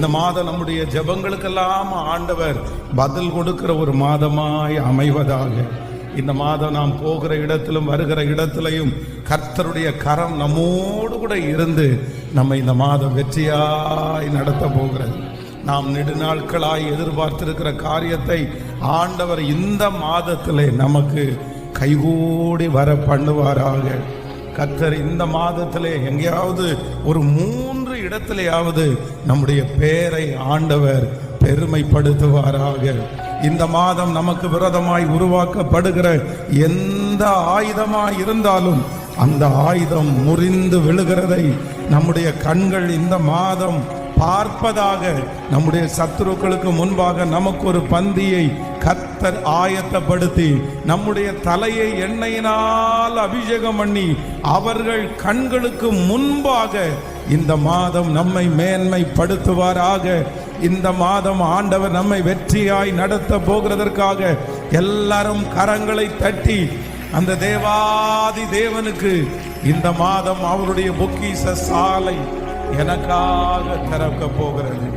இந்த மாதம் நம்முடைய ஜெபங்களுக்கெல்லாம் ஆண்டவர் பதில் கொடுக்கிற ஒரு மாதமாய் அமைவதாக. இந்த மாதம் நாம் போகிற இடத்திலும் வருகிற இடத்திலையும் கர்த்தருடைய கரம் நம்மோடு கூட இருந்து நம்ம இந்த மாதம் வெற்றியாய் நடத்த போகிறது. நாம் நெடுநாட்களாய் எதிர்பார்த்திருக்கிற காரியத்தை ஆண்டவர் இந்த மாதத்திலே நமக்கு கைகூடி வர பண்ணுவாராக. கர்த்தர் இந்த மாதத்திலே எங்கேயாவது ஒரு மூணு இடத்திலேயாவது நம்முடைய பேரை ஆண்டவர் பெருமைப்படுத்துவாராக. இந்த மாதம் நமக்கு விரதமாய் உருவாக்கப்படுகிற எந்த ஆயுதமாய் இருந்தாலும் அந்த ஆயுதம் முறிந்து விழுகிறதை நம்முடைய கண்கள் இந்த மாதம் பார்ப்பதாக நம்முடைய சத்துருக்களுக்கு முன்பாக நமக்கு ஒரு பந்தியை கத்தர் ஆயத்தப்படுத்தி நம்முடைய தலையை எண்ணெயினால் அபிஷேகம் பண்ணி அவர்கள் கண்களுக்கு முன்பாக இந்த மாதம் நம்மை மேன்மைப்படுத்துவாராக. இந்த மாதம் ஆண்டவர் நம்மை வெற்றியாய் நடத்த போகிறதற்காக எல்லாரும் கரங்களை தட்டி அந்த தேவாதி தேவனுக்கு இந்த மாதம் அவருடைய பொக்கிஷ சாலை எனக்காக திறக்க போகிறது